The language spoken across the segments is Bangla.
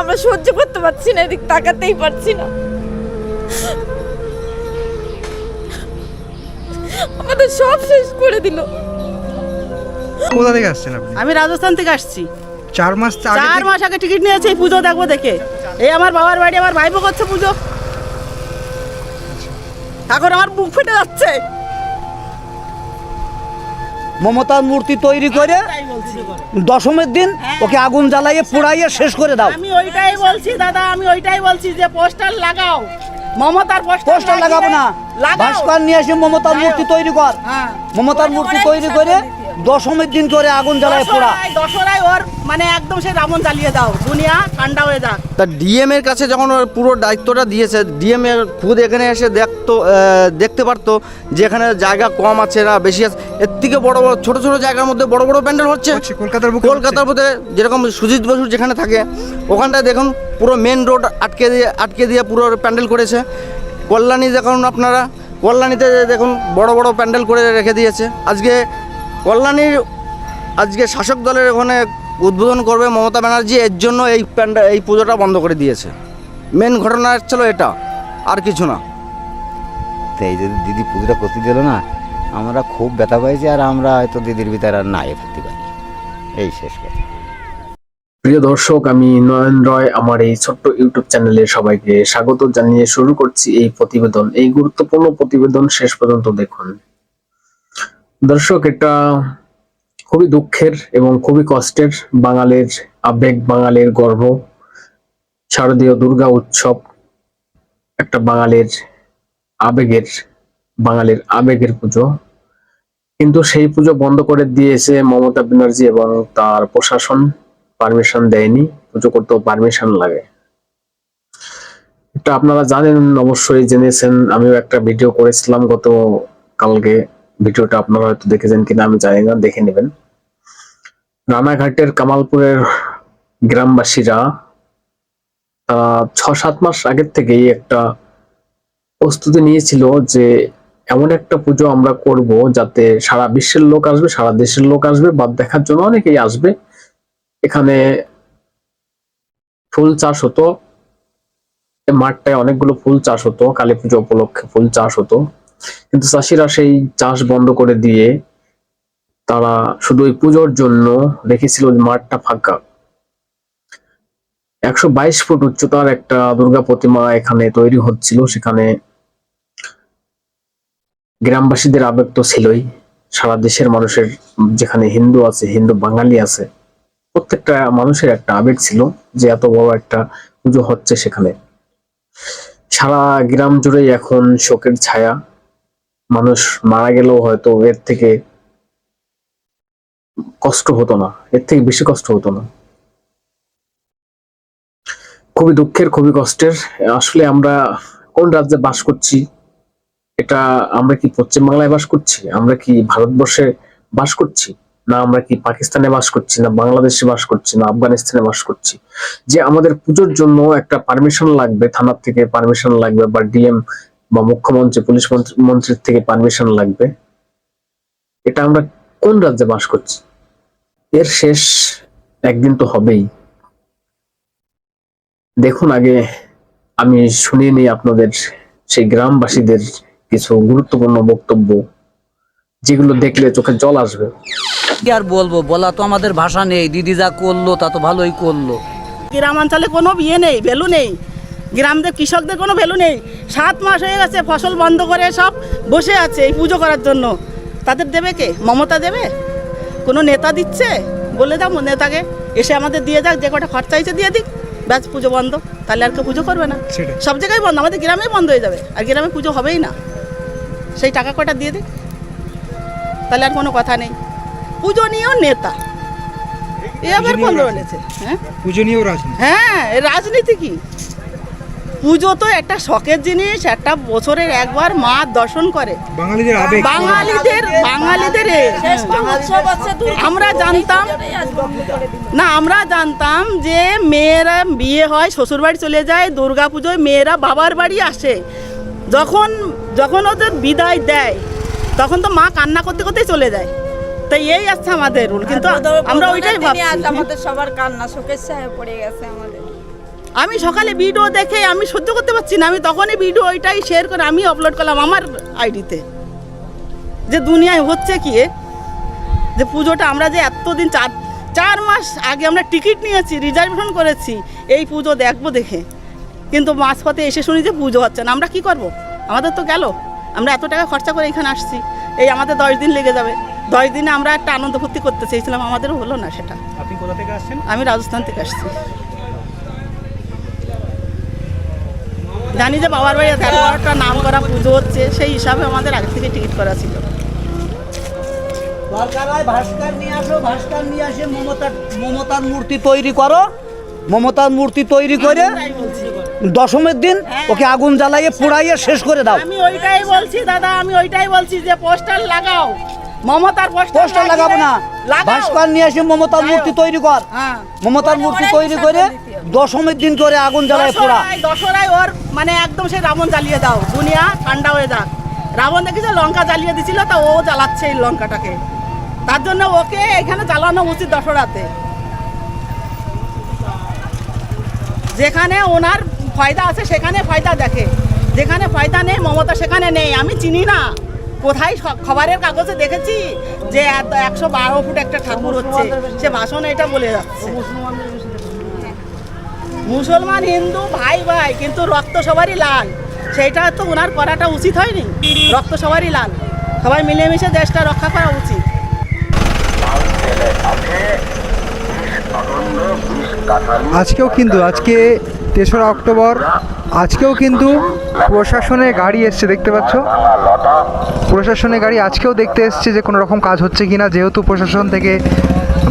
আমরা সহ্য করতে পারছি না এদিক তাকাতেই পারছি না। আমাদের সব শেষ করে দিল। কোথা থেকে আসছেন আপনি? আমি রাজস্থান থেকে আসছি। চার মাস আগে চার মাস আগে টিকিট নিয়েছি পুজো দেখব দেখে। এই আমার বাবার বাড়ি আমার ভাইপো করছে পুজো। এখন আমার বুক ফেটে যাচ্ছে। মমতার মূর্তি তৈরি করে দশমের দিন ওকে আগুন জ্বালাইয়ে পোড়াইয়ে শেষ করে দাও। আমি ওইটাই বলছি দাদা আমি ওইটাই বলছি যে পোস্টার লাগাও। মমতার পোস্টার লাগাবো না। ভাস্কর নিয়ে এসে মমতার মূর্তি তৈরি কর। হ্যাঁ। মমতার মূর্তি তৈরি করে দশমের দিন করে আগুন জ্বালায় পোড়া দশরায় ওর মানে একদম সে রামন জ্বালিয়ে দাও। দুনিয়া ঠান্ডা হয়ে যাক। তা ডিএম এর কাছে যখন ওর পুরো দায়িত্বটা দিয়েছে ডিএম এর খুদ এখানে এসে দেখতো দেখতে পারতো যে এখানে জায়গা কম আছে না বেশি আছে। এর থেকে বড় বড় ছোট ছোট জায়গার মধ্যে বড় বড় প্যান্ডেল হচ্ছে। কলকাতার কলকাতার মধ্যে যেরকম সুজিত বসুর যেখানে থাকে ওখানটায় দেখুন পুরো মেন রোড আটকে দিয়ে আটকে দিয়ে পুরো প্যান্ডেল করেছে। কল্যাণী দেখুন আপনারা কল্যাণীতে দেখুন বড় বড় প্যান্ডেল করে রেখে দিয়েছে। আজকে কল্যাণীর আজকে শাসক দলের ওখানে উদ্বোধন করবে মমতা ব্যানার্জি এর জন্য এই প্যান্ডা এই পুজোটা বন্ধ করে দিয়েছে। মেন ঘটনা ছিল এটা আর কিছু না। তো এই যদি দিদি পুজোটা করতে দিল না আমরা খুব ব্যথা পাইছি আর আমরা হয়তো দিদির ভিতরে আর না এ ফেলতে পারি। এই শেষ কথা। প্রিয় দর্শক আমি নয়ন রয় আমার এই ছোট্ট ইউটিউব চ্যানেলে সবাইকে স্বাগত জানিয়ে শুরু করছি এই প্রতিবেদন। এই গুরুত্বপূর্ণ প্রতিবেদন শেষ পর্যন্ত দেখুন। দর্শক, এটা খুবই দুঃখের এবং খুবই কষ্টের বাঙালির আবেগ, বাঙালির গর্ব, শারদীয় দুর্গা উৎসব, একটা বাঙালির আবেগের বাঙালির আবেগের পুজো। কিন্তু সেই পুজো বন্ধ করে দিয়েছে মমতা ব্যানার্জি এবং তার প্রশাসন। পারমিশন দেয়নি, পুজো করতেও পারমিশন লাগে। এটা আপনারা জানেন, অবশ্যই জেনেছেন। আমিও একটা ভিডিও করেছিলাম গত কালকে। ভিডিওটা আপনারা হয়তো দেখেছেন কিনা আমি জানি না, দেখে নেবেন। রানাঘাটের কামালপুরের গ্রামবাসীরা ছ সাত মাস আগের থেকেই একটা প্রস্তুতি নিয়েছিল যে এমন একটা পুজো আমরা করব যাতে সারা বিশ্বের লোক আসবে, সারা দেশের লোক আসবে, বাদ দেখার জন্য অনেকেই আসবে। এখানে ফুল চাষ হতো মাঠটায় অনেকগুলো ফুল চাষ হতো, কালী পুজো উপলক্ষে ফুল চাষ হতো। কিন্তু চাষিরা সেই চাষ বন্ধ করে দিয়ে তারা শুধু ওই পুজোর জন্য রেখেছিল মাঠটা ফাঁকা। একশো বাইশ ফুট উচ্চতার একটা দুর্গা প্রতিমা এখানে তৈরি হচ্ছিল, সেখানে গ্রামবাসীদের আবেগ তো ছিলই। সারা দেশের মানুষের, যেখানে হিন্দু আছে, হিন্দু বাঙালি আছে, প্রত্যেকটা মানুষের একটা আবেগ ছিল যে এত বড় একটা পুজো হচ্ছে সেখানে। সারা গ্রাম জুড়েই এখন শোকের ছায়া। মানুষ মারা গেলেও হয়তো এর থেকে কষ্ট হতো না, এর থেকে বেশি কষ্ট হতো না। খুবই দুঃখের, খুবই কষ্টের। আসলে আমরা কোন রাজ্যে বাস করছি, এটা আমরা কি পশ্চিম বাংলায় বাস করছি, আমরা কি ভারতবর্ষে বাস করছি, না আমরা কি পাকিস্তানে বাস করছি, না বাংলাদেশে বাস করছি, না আফগানিস্তানে বাস করছি? যে আমাদের পুজোর জন্য একটা পারমিশন লাগবে, থানার থেকে পারমিশন লাগবে বা ডিএম বা মুখ্যমন্ত্রী পুলিশ মন্ত্রীর থেকে পারমিশন লাগবে। এটা আমরা কোন রাজ্যে বাস করছি? এর শেষ একদিন তো হবেই। দেখুন আগে আমি শুনিয়ে নিই আপনাদের সেই গ্রামবাসীদের কিছু গুরুত্বপূর্ণ বক্তব্য যেগুলো দেখলে চোখে জল আসবে। কি আর বলব? বলা তো আমাদের ভাষা নেই। দিদি যা করল তা তো ভালোই করল। গ্রামাঞ্চলে কোনো বিয়ে নেই ভ্যালু নেই। গ্রামদের কৃষকদের কোনো ভ্যালু নেই। সাত মাস হয়ে গেছে ফসল বন্ধ করে সব বসে আছে এই পুজো করার জন্য। তাদের দেবে কে? মমতা দেবে? কোনো নেতা দিচ্ছে? বলে দাও নেতাকে। এসে আমাদের দিয়ে যাক যে কটা খরচা হয়েছে দিয়ে দিক। ব্যাস পুজো বন্ধ। তাহলে আর কেউ পুজো করবে না। সব জায়গায় বন্ধ আমাদের গ্রামেই বন্ধ হয়ে যাবে। আর গ্রামে পুজো হবেই না। সেই টাকা কটা দিয়ে দিক। তাহলে আর কোনো কথা নেই। পুজো নিয়েও নেতা। এ আবার বন্ধ। বলেছে হ্যাঁ? পূজনীয় রাজনীতি। হ্যাঁ রাজনীতি কি? পুজো তো একটা শখের জিনিস একটা বছরের একবার মা দর্শন করে। বাঙালিদের আবেগ। বাঙালিদের বাঙালিদের আমরা জানতাম না আমরা জানতাম যে মেয়েরা বিয়ে হয় শ্বশুর বাড়ি চলে যায় দুর্গা পুজোয় মেয়েরা বাবার বাড়ি আসে। যখন যখন ওদের বিদায় দেয় তখন তো মা কান্না করতে করতেই চলে যায়। তাই এই আসছে আমাদের রুল কিন্তু আমরা ওইটাই ভাবছি। আমাদের সবার কান্না শোকের ছায়া পড়ে গেছে আমাদের। আমি সকালে ভিডিও দেখে আমি সহ্য করতে পারছি না। আমি তখনই ভিডিও ওইটাই শেয়ার করে আমি আপলোড করলাম আমার আইডিতে যে দুনিয়ায় হচ্ছে কি যে পুজোটা আমরা যে এতদিন চার চার মাস আগে আমরা টিকিট নিয়েছি রিজার্ভেশন করেছি এই পুজো দেখব দেখে। কিন্তু মাঝপথে এসে শুনি যে পুজো হচ্ছে না। আমরা কি করব? আমাদের তো গেল। আমরা এত টাকা খরচা করে এখানে আসছি। এই আমাদের দশ দিন লেগে যাবে। দশ দিনে আমরা একটা আনন্দ ফুর্তি করতে চেয়েছিলাম। আমাদেরও হলো না সেটা। আপনি কোথা থেকে আসছেন? আমি রাজস্থান থেকে আসছি। জানি যে বাবার বাড়ি তেরো বারোটা নাম করা পুজো হচ্ছে সেই হিসাবে আমাদের আগে থেকে টিকিট করা ছিল। দরকার হয় ভাস্কর নিয়ে আসো ভাস্কর নিয়ে আসে মমতার মমতার মূর্তি তৈরি করো। মমতার মূর্তি তৈরি করে দশমের দিন ওকে আগুন জ্বালাইয়ে পোড়াইয়ে শেষ করে দাও। আমি ওইটাই বলছি দাদা আমি ওইটাই বলছি যে পোস্টার লাগাও। মমতার পোস্টার লাগাবো না। ভাস্কর নিয়ে এসে মমতার মূর্তি তৈরি কর। হ্যাঁ। মমতার মূর্তি তৈরি করে দশমের দিন করে আগুন জ্বালায় পোড়া দশরায় ওর মানে একদম সেই রাবণ জ্বালিয়ে দাও। দুনিয়া ঠান্ডা হয়ে যাক। রাবণ দেখেছে লঙ্কা জ্বালিয়ে দিছিল, তা ও জ্বালাচ্ছে এই লঙ্কাটাকে। তার জন্য ওকে এখানে জ্বালানো উচিত দশরাতে যেখানে ওনার ফায়দা আছে, সেখানে ফায়দা দেখে। যেখানে ফায়দা নেই, মমতা সেখানে নেই। আমি চিনি না। কোথায় স- খবরের কাগজে দেখেছি যে একশো বারো ফুট একটা ঠাকুর হচ্ছে। সে ভাষণ এটা বলে যাচ্ছে। মুসলমান, হিন্দু, ভাই ভাই, কিন্তু রক্ত সবারই লাল। সেইটা তো ওনার করাটা উচিত হয়নি। রক্ত সবারই লাল। সবাই মিলেমিশে দেশটা রক্ষা করা উচিত। আজকেও কিন্তু, আজকে তেসরা অক্টোবর, আজকেও কিন্তু প্রশাসনের গাড়ি এসছে, দেখতে পাচ্ছ? প্রশাসনের গাড়ি আজকেও দেখতে এসছে যে কোনো রকম কাজ হচ্ছে কিনা, যেহেতু প্রশাসন থেকে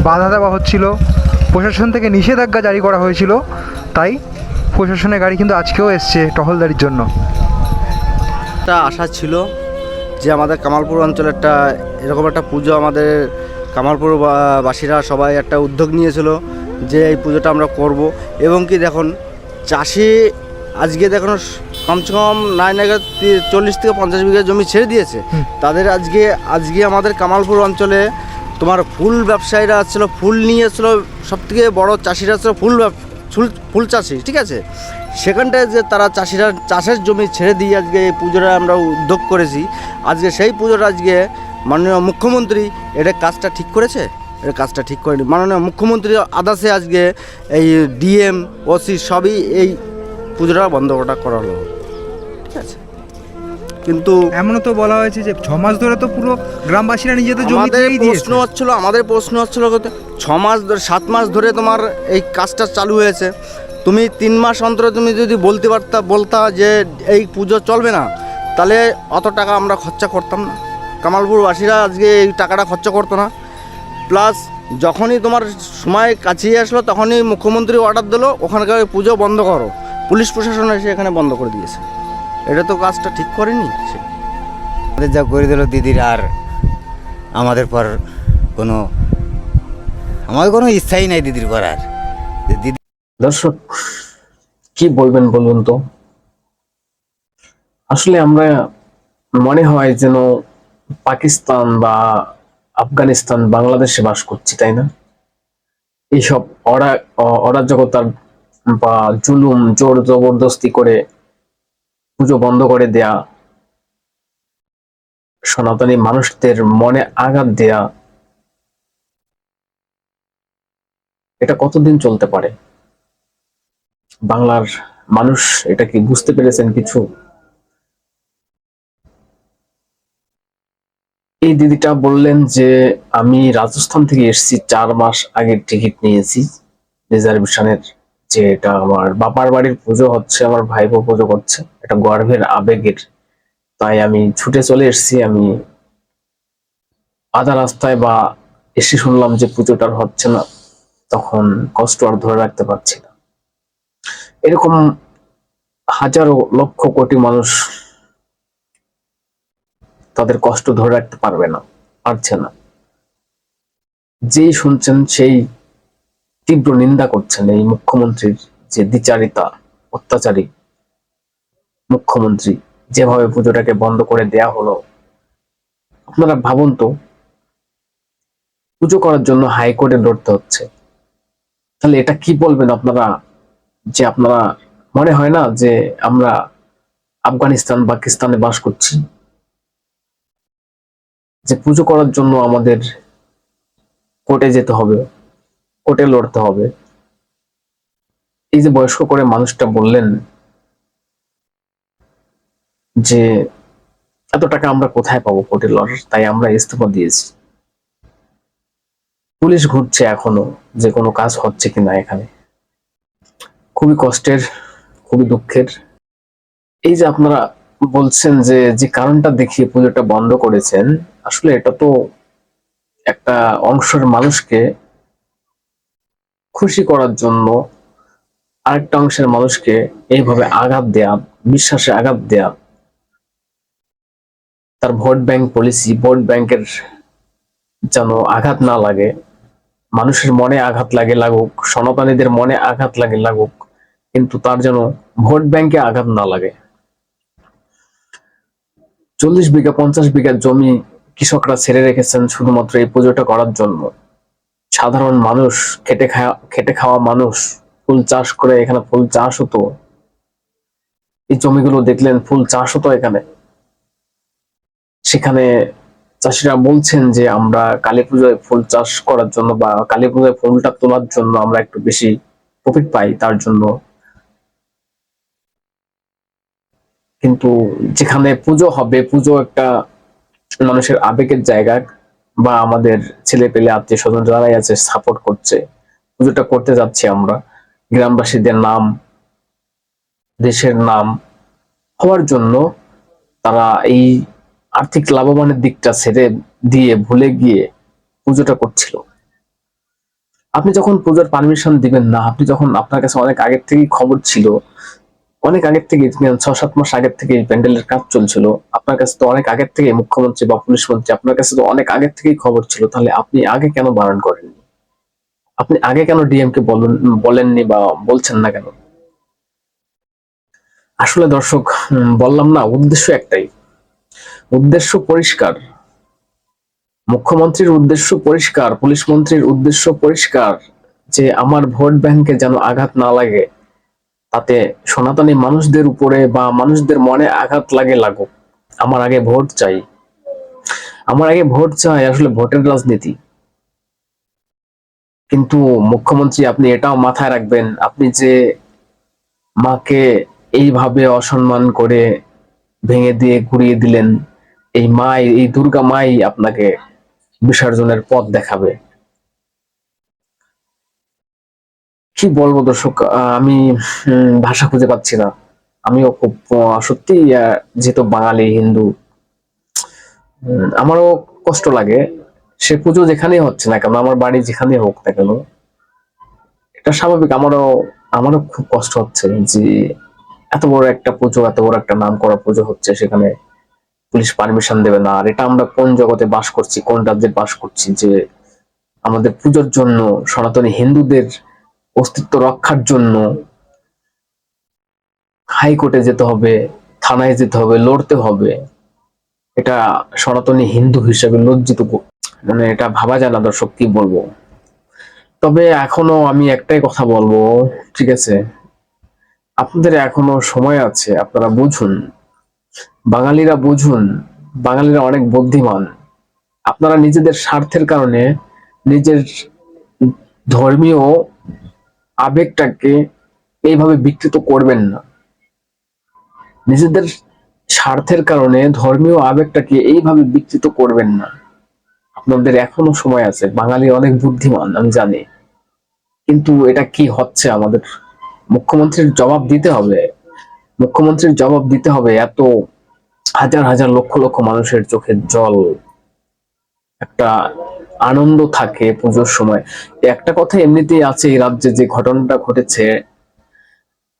বাধা দেওয়া হচ্ছিল। প্রশাসন থেকে নিষেধাজ্ঞা জারি করা হয়েছিল। তাই প্রশাসনের গাড়ি কিন্তু আজকেও এসছে টহলদারির জন্য। একটা আশা ছিল যে আমাদের কামালপুর অঞ্চলে একটা এরকম একটা পুজো আমাদের কামালপুর বাসীরা সবাই একটা উদ্যোগ নিয়েছিল যে এই পুজোটা আমরা করব এবং কি দেখুন চাষি আজকে দেখুন কমসে কম নাই নাগাদ চল্লিশ থেকে পঞ্চাশ বিঘা জমি ছেড়ে দিয়েছে। তাদের আজকে আজকে আমাদের কামালপুর অঞ্চলে তোমার ফুল ব্যবসায়ীরা আসছিল ফুল নিয়ে এসেছিল সব থেকে বড়ো চাষিরা ছিল ফুল ফুল ফুল চাষি, ঠিক আছে? সেখানটায় যে তারা চাষিরা, চাষের জমি ছেড়ে দিয়ে আজকে এই পুজোটা আমরা উদ্যোগ করেছি। আজকে সেই পুজোটা আজকে মাননীয় মুখ্যমন্ত্রী এটা কাজটা ঠিক করেছে? এটা কাজটা ঠিক করেনি। মাননীয় মুখ্যমন্ত্রী আদাসে আজকে এই ডিএম, ওসি সবই এই পুজোটা বন্ধ করা করালো। ঠিক আছে? কিন্তু এমনও তো বলা হয়েছে যে ছ মাস ধরে তো পুরো গ্রামবাসীরা নিজেদের জমি প্রশ্ন হচ্ছিল আমাদের প্রশ্ন হচ্ছিল ছ মাস ধরে সাত মাস ধরে তোমার এই কাজটা চালু হয়েছে। তুমি তিন মাস অন্তর তুমি যদি বলতে পারতা বলতা যে এই পুজো চলবে না তাহলে অত টাকা আমরা খরচা করতাম না। কামালপুরবাসীরা আজকে এই টাকাটা খরচা করতো না। প্লাস যখনই তোমার সময় কাছিয়ে আসলো তখনই মুখ্যমন্ত্রী অর্ডার দিলো ওখানকার পুজো বন্ধ করো। পুলিশ প্রশাসন এসে এখানে বন্ধ করে দিয়েছে। এটা তো কাজটা ঠিক করেনি সে। আমাদের যা করে দিল দিদির আর আমাদের পর কোনো আমাদের কোনো ইচ্ছাই নাই দিদির করার। দিদি দর্শক কি বলবেন বলুন তো? আসলে আমরা মনে হয় যেন পাকিস্তান বা আফগানিস্তান বাংলাদেশে বাস করছি তাই না? এইসব অরা অ- অরাজকতার বা জুলুম জোর জবরদস্তি করে পুজো বন্ধ করে দেয়া, সনাতনী মানুষদের মনে আঘাত দেয়া, এটা কতদিন চলতে পারে? বাংলার মানুষ এটা কি বুঝতে পেরেছেন কিছু? এই দিদিটা বললেন যে, আমি রাজস্থান থেকে এসেছি, চার মাস আগে টিকিট নিয়েছি, রিজার্ভেশনের যে এটা আমার বাবার বাড়ির পুজো হচ্ছে, আমার ভাইপো পুজো করছে। এটা গর্ভের আবেগের। তাই আমি ছুটে চলে এসেছি, আমি আধা রাস্তায় বা এসে শুনলাম যে পুজোটার হচ্ছে না। তখন কষ্ট আর ধরে রাখতে পারছি না। এরকম হাজারো লক্ষ কোটি মানুষ তাদের কষ্ট ধরে রাখতে পারবে না, পারছে না। যেই শুনছেন সেই তীব্র নিন্দা করছেন এই মুখ্যমন্ত্রীর যে দ্বিচারিতা, অত্যাচারী মুখ্যমন্ত্রী। যেভাবে পুজোটাকে বন্ধ করে দেয়া হলো। আপনারা ভাবুন তো, পুজো করার জন্য হাইকোর্টে লড়তে হচ্ছে। তাহলে এটা কি বলবেন আপনারা? যে আপনারা, মনে হয় না যে আমরা আফগানিস্তান, পাকিস্তানে বাস করছি? যে পুজো করার জন্য আমাদের কোর্টে যেতে হবে। কোর্টে লড়তে হবে। এই যে বয়স্ক করে মানুষটা বললেন যে, এত টাকা আমরা কোথায় পাবো কোর্টে লড়ার? তাই আমরা ইস্তফা দিয়েছি। পুলিশ ঘুরছে এখনও যে কোনো কাজ হচ্ছে কিনা এখানে। খুবই কষ্টের, খুবই দুঃখের। এই যে আপনারা বলছেন যে যে কারণটা দেখিয়ে পুজোটা বন্ধ করেছেন, আসলে এটা তো একটা অংশের মানুষকে খুশি করার জন্য আরেকটা অংশের মানুষকে এইভাবে আঘাত দেয়া, বিশ্বাসে আঘাত দেয়া, তার ভোট ব্যাংক পলিসি, ভোট ব্যাংকের যেন আঘাত না লাগে, মানুষের মনে আঘাত লাগে লাগুক, সনাতনীদের মনে আঘাত লাগে লাগুক, কিন্তু তার যেন ভোট ব্যাংকে আঘাত না লাগে। চল্লিশ বিঘা, পঞ্চাশ বিঘা জমি কৃষকরা ছেড়ে রেখেছেন শুধুমাত্র এই পুজোটা করার জন্য। সাধারণ মানুষ, খেটে খাওয়া খেটে খাওয়া মানুষ, ফুল চাষ করে এখানে ফুল চাষ হতো। এই জমিগুলো দেখলেন ফুল চাষ হতো এখানে। সেখানে চাষিরা বলছেন যে, আমরা কালী পুজোয় ফুল চাষ করার জন্য বা কালী পুজোয় ফুলটা তোলার জন্য আমরা একটু বেশি প্রফিট পাই তার জন্য। কিন্তু যেখানে পুজো হবে, পুজো একটা মানুষের আবেগের জায়গা। বা আমাদের ছেলে পেলে আত্মীয় স্বজন যারাই আছে সাপোর্ট করছে। পুজোটা করতে যাচ্ছি আমরা। গ্রামবাসীদের নাম, দেশের নাম হওয়ার জন্য তারা এই আর্থিক লাভবানের দিকটা ছেড়ে দিয়ে ভুলে গিয়ে পুজোটা করছিল। আপনি যখন পুজোর পারমিশন দিবেন না, আপনি যখন আপনার কাছে অনেক আগের থেকেই খবর ছিল অনেক আগের থেকে ছ সাত মাস আগের থেকে এই প্যান্ডেলের কাজ চলছিল। আপনার কাছে তো অনেক আগের থেকে মুখ্যমন্ত্রী বা পুলিশ মন্ত্রী, আপনার কাছে তো অনেক আগের থেকেই খবর ছিল। তাহলে আপনি আগে কেন বারণ করেননি? আপনি আগে কেন ডিএম কে বলেন, বলেননি বা বলছেন না কেন? আসলে দর্শক বললাম না, উদ্দেশ্য একটাই। উদ্দেশ্য পরিষ্কার। মুখ্যমন্ত্রীর উদ্দেশ্য পরিষ্কার, পুলিশ মন্ত্রীর উদ্দেশ্য পরিষ্কার যে আমার ভোট ব্যাংকে যেন আঘাত না লাগে। তাতে সনাতনী মানুষদের উপরে বা মানুষদের মনে আঘাত লাগে লাগুক। আমার আগে ভোট চাই। আমার আগে ভোট চাই আসলে ভোটের রাজনীতি। কিন্তু মুখ্যমন্ত্রী, আপনি এটাও মাথায় রাখবেন, আপনি যে মাকে এইভাবে অসম্মান করে ভেঙে দিয়ে ঘুরিয়ে দিলেন, এই মাই, এই দুর্গা মাই আপনাকে বিসর্জনের পথ দেখাবে। কি বলব দর্শক? আমি ভাষা খুঁজে পাচ্ছি না। আমিও খুব সত্যি যেহেতু বাঙালি, হিন্দু আমারও কষ্ট লাগে। সে পুজো যেখানেই হচ্ছে না কেন, আমার বাড়ি যেখানেই হোক না কেন, এটা স্বাভাবিক। আমারও আমারও খুব কষ্ট হচ্ছে যে এত বড় একটা পুজো, এত বড় একটা নাম করা পুজো হচ্ছে সেখানে পুলিশ পারমিশন দেবে না। আর এটা আমরা কোন জগতে বাস করছি, কোন রাজ্যে বাস করছি যে আমাদের পুজোর জন্য সনাতনী হিন্দুদের অস্তিত্ব রক্ষার জন্য হাইকোর্টে যেতে হবে, থানায় যেতে হবে, লড়তে হবে। এটা সনাতনী হিন্দু হিসেবে লজ্জিত মানে এটা ভাবা যায় না দর্শক, কি বলব? তবে এখনও আমি একটাই কথা বলব, ঠিক আছে? আপনাদের এখনও সময় আছে, আপনারা বুঝুন। বাঙালিরা বুঝুন, বাঙালিরা অনেক বুদ্ধিমান। আপনারা নিজেদের স্বার্থের কারণে নিজের ধর্মীয় আবেগটাকে এইভাবে বিকৃত করবেন না। নিজেদের স্বার্থের কারণে ধর্মীয় আবেগটাকে এইভাবে বিকৃত করবেন না। আপনাদের এখনও সময় আছে, বাঙালি অনেক বুদ্ধিমান, আমি জানি। কিন্তু এটা কি হচ্ছে আমাদের? মুখ্যমন্ত্রীর জবাব দিতে হবে। মুখ্যমন্ত্রীর জবাব দিতে হবে এত হাজার হাজার লক্ষ লক্ষ মানুষের চোখের জল। একটা আনন্দ থাকে পুজোর সময়। একটা কথা এমনিতেই আছে, এই রাজ্যে যে ঘটনাটা ঘটেছে,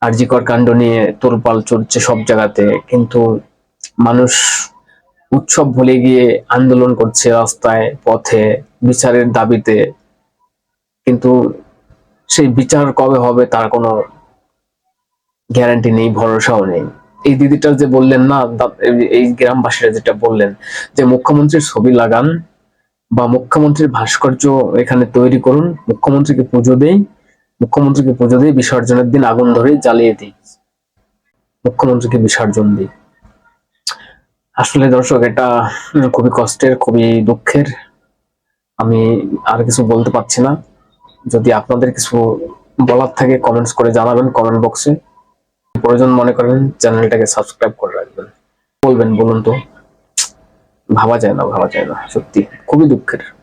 আরজিকর কাণ্ড নিয়ে তোলপাল চলছে সব জায়গাতে, কিন্তু মানুষ উৎসব ভুলে গিয়ে আন্দোলন করছে রাস্তায়, পথে, বিচারের দাবিতে। কিন্তু সেই বিচার কবে হবে তার কোনো গ্যারান্টি নেই, ভরসাও নেই। এই দিদিটা যে বললেন না এই- এই গ্রামবাসীরা যেটা বললেন, যে মুখ্যমন্ত্রীর ছবি লাগান বা মুখ্যমন্ত্রীর ভাস্কর্য এখানে তৈরি করুন। মুখ্যমন্ত্রীকে পুজো দেই, মুখ্যমন্ত্রীকে পুজো দিয়ে বিসর্জনের দিন আগুন ধরে জ্বালিয়ে দিই। মুখ্যমন্ত্রীকে বিসর্জন দিই। আসলে দর্শক, এটা খুবই কষ্টের, খুবই দুঃখের। আমি আর কিছু বলতে পারছি না। যদি আপনাদের কিছু বলার থাকে কমেন্টস করে জানাবেন কমেন্ট বক্সে প্রয়োজন মনে করেন, চ্যানেলটাকে সাবস্ক্রাইব করে রাখবেন। বলবেন, বলুন তো। ভাবা যায় না ভাবা যায় না সত্যি। খুবই দুঃখের।